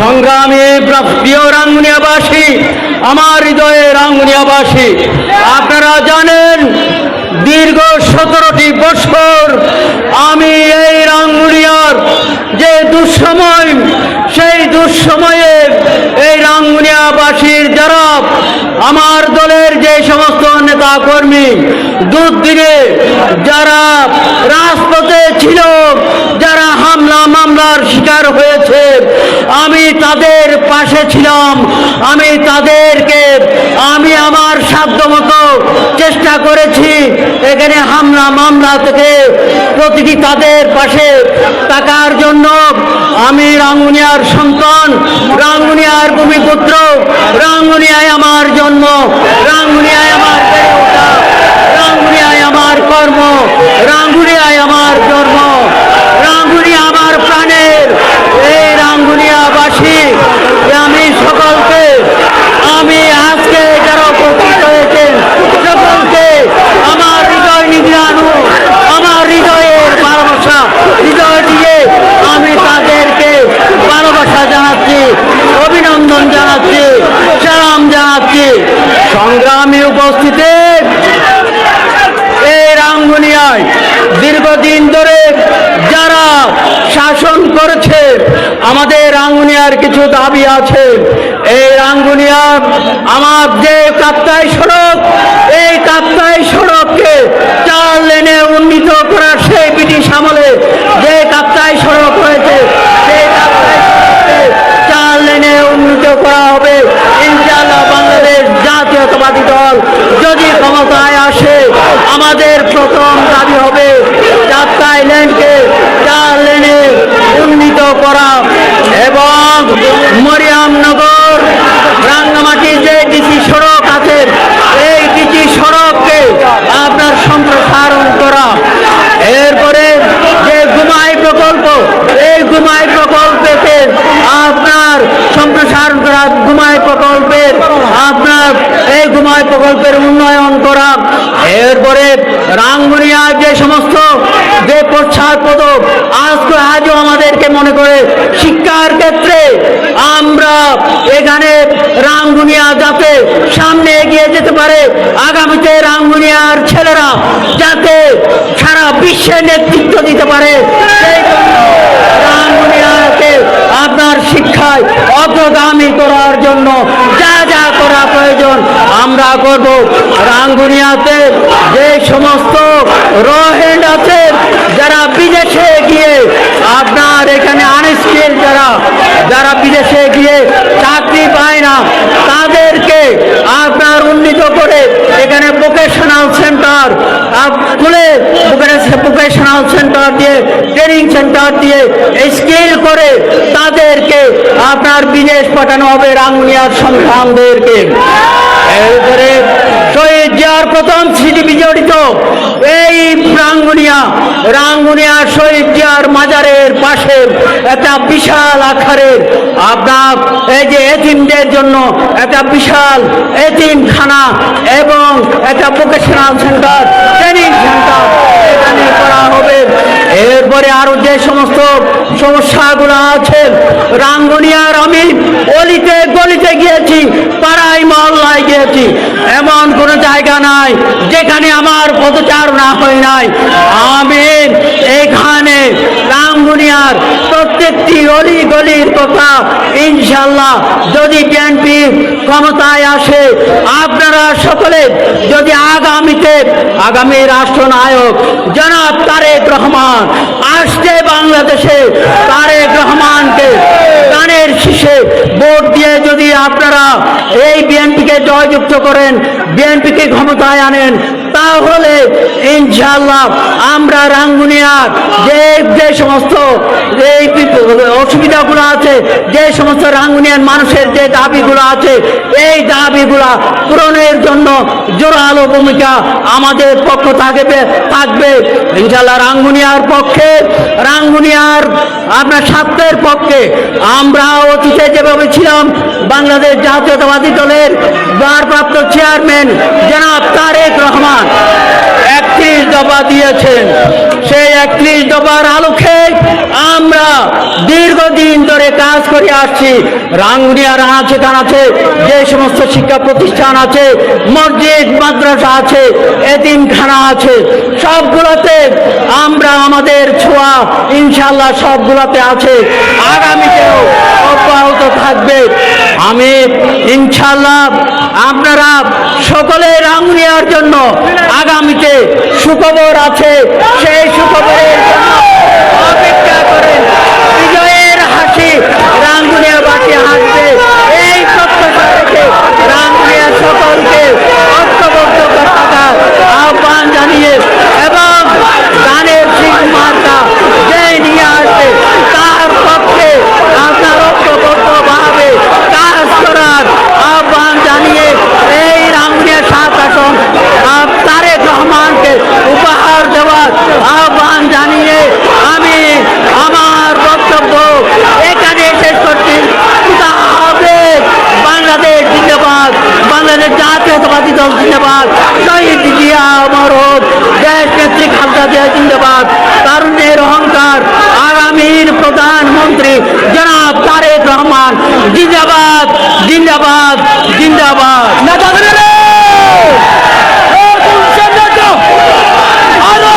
সংগ্রামী প্রিয় রাঙ্গুনিয়াবাসী, আমার হৃদয়ে রাঙ্গুনিয়াবাসী, আপনারা জানেন দীর্ঘ সতেরোটি বছর আমি এই রাঙ্গুনিয়ার যে দুঃসময়, সেই দুঃসময়ে এই রাঙ্গুনিয়াবাসীর যারা আমার দলের যে সমস্ত নেতা কর্মী দুদিনে যারা রাজপথে ছিল, যারা হামলা মামলার শিকার আমি তাদের পাশে ছিলাম। আমি তাদেরকে, আমি আমার সাধ্য মতো চেষ্টা করেছি। এখানে হামলা, মামলা থেকে প্রতিটি তাদের পাশে থাকার জন্য। আমি রাঙ্গুনিয়ার সন্তান, রাঙ্গুনিয়ার ভূমিপুত্র, রাঙ্গুনিয়ায় আমার জন্ম, রাঙ্গুনিয়ায় আমার বেড়ে ওঠা রাঙ্গুনিয়ায় আমার কর্ম রাঙ্গুনিয়ায় আমার জন্ম রাঙ্গুনিয়া আমার প্রাণের এই রাঙ্গুনিয়াবাসী আমি সকলকে আমি আজকে যারা উপস্থিত হয়েছেন সকলকে আমার হৃদয় নিগ্রাণু আমার হৃদয়ের ভালোবাসা হৃদয় দিয়ে আমি তাদেরকে ভালোবাসা জানাচ্ছি অভিনন্দন জানাচ্ছি সালাম জানাচ্ছি সংগ্রামী উপস্থিতি এই রাঙ্গুনিয়ায় দীর্ঘদিন ধরে যারা শাসন করেছে, আমাদের রাঙ্গুনিয়ার কিছু দাবি আছে। এই রাঙ্গুনিয়া আমার যে কাপ্তাই সড়ক, এই কাপ্তাই সড়ককে চার লেনে উন্নীত করার সেই ব্রিটিশ আমলে যে কাপ্তাই সড়ক হয়েছে সেই কাপ্তাই সড়ককে চার লেনে উন্নীত করা হবে ইনশাআল্লাহ বাংলাদেশ জাতীয়তাবাদী দল যদি ক্ষমতায় আসে আমাদের প্রথম দাবি হবে যাত্রায় লেনকে চার লেনে উন্নীত করা এবং মরিয়ামনগর রাঙ্গামাটি যে ডিসি সড়ক আছে এই ডিসি সড়ককে আপনার সম্প্রসারণ করা এরপরে যে গুমাই প্রকল্প এই গুমাই প্রকল্পেতে আপনার সম্প্রসারণ করা গুমাই প্রকল্পের আপনার এই গুমাই প্রকল্পের উন্নয়ন করা এরপরে রাঙ্গুনিয়ার যে সমস্ত, যে প্রচ্ছাদ পদক আজকে আজও আমাদেরকে মনে করে শিক্ষার ক্ষেত্রে আমরা এখানে রাঙ্গুনিয়া যাতে সামনে এগিয়ে যেতে পারে, আগামীতে রাঙ্গুনিয়ার ছেলেরা যাতে সারা বিশ্বে নেতৃত্ব দিতে পারে, সেই রাঙ্গুনিয়াকে আপনার শিক্ষায় অগ্রগামী করার জন্য যা যা করা আমরা করব রাঙ্গুনিয়াতে যে সমস্ত রোহেন্ড আছে, যারা বিদেশে গিয়ে আপনার এখানে আনস্কিল যারা যারা বিদেশে গিয়ে চাকরি পায় না, তাদেরকে আপনার উন্নীত করে এখানে ভোকেশনাল সেন্টার খুলে ভোকেশনাল সেন্টার দিয়ে ট্রেনিং সেন্টার দিয়ে স্কিল করে তাদেরকে আপনার বিদেশ পাঠানো হবে রাঙ্গুনিয়ার এরপরে শহীদ জিয়ার প্রথম স্মৃতি বিজড়িত। এই রাঙ্গুনিয়া রাঙ্গুনিয়া শহীদ জিয়ার মাজারের পাশে একটা বিশাল আকারের আপনার এই যে এতিমদের জন্য একটা বিশাল এতিমখানা এবং একটা ভোকেশনাল সেন্টার ট্রেনিং সেন্টার এখানে করা হবে। এরপরে আরও যে সমস্ত সমস্যাগুলো আছে। রাঙ্গুনিয়ার আমি অলিতে গলিতে গিয়েছি, পাড়ায় মহল্লায় গিয়েছি। এমন কোনো জায়গা নাই যেখানে আমার পদচার না হয় নাই। আমি এখানে রাঙ্গুনিয়ার প্রত্যেকটি অলি গলির কথা ইনশাল্লাহ যদি বিএনপি ক্ষমতায় আসে, আপনারা সকলে যদি আগামীতে আগামী রাষ্ট্রনায়ক জনাব তারেক রহমান। আসছে বাংলাদেশে তারেক রহমানকে গানের শীষে ভোট দিয়ে যদি আপনারা এই বিএনপিকে জয়যুক্ত করেন, বিএনপিকে ক্ষমতায় আনেন তাহলে ইনশাল্লাহ আমরা রাঙ্গুনিয়ার যে যে সমস্ত এই অসুবিধাগুলো আছে, যে সমস্ত রাঙ্গুনিয়ার মানুষের যে দাবিগুলো আছে, এই দাবিগুলা পূরণের জন্য জোরালো ভূমিকা আমাদের পক্ষ থাকবে থাকবে। ইনশাল্লাহ রাঙ্গুনিয়ার পক্ষে, রাঙ্গুনিয়ার আপনার স্বার্থের পক্ষে আমরা অতীতে যেভাবে ছিলাম, বাংলাদেশ জাতীয়তাবাদী দলের ভারপ্রাপ্ত চেয়ারম্যান জনাব তারেক রহমান একটা একত্রিশ দফা দিয়েছেন। সেই একত্রিশ দফার আলোকে আমরা দীর্ঘদিন ধরে কাজ করে আসছি। রাঙ্গুনিয়ার আছে আছে, যে সমস্ত শিক্ষা প্রতিষ্ঠান আছে, মসজিদ, মাদ্রাসা আছে, এতিমখানা আছে, সবগুলোতে আমরা আমাদের ছোঁয়া ইনশাল্লাহ সবগুলোতে আছে। আগামীতেও অব্যাহত থাকবে। আমি ইনশাল্লাহ আপনারা সকলে রাঙ্গুনিয়ার জন্য আগামীতে সুখবর আছে। সেই সুখবরের জন্য অপেক্ষা করেন। বিজয়ের হাসি রাঙ্গুনিয়াবাসী হাসবে এই প্রত্যাশা রেখে রাঙ্গুনিয়া সকলকে ঐক্যবদ্ধ থাকার আহ্বান জানিয়ে এবং গানের সিং মার্কা যে নিয়ে আসবে তার পক্ষে আপনার ঐক্যবদ্ধভাবে কাজ করার আহ্বান জানিয়ে এই রাঙ্গুনিয়া সাত আসন আহ, তারেক রহমানকে উপহার দেওয়ার আহ্বান জানিয়ে আমি আমার বক্তব্য এখানে শেষ করছি খুদা হাফেজ। বাংলাদেশ জিন্দাবাদ বাংলাদেশ দল জিন্দাবাদ। শহীদ জিয়া মরদ দেশ নেত্রী খালদা জিয়া জিন্দাবাদ। তারুণ্যের অহংকার। আগামীর প্রধানমন্ত্রী জনাব তারেক রহমান, জিন্দাবাদ জিন্দাবাদ জিন্দাবাদ। আরও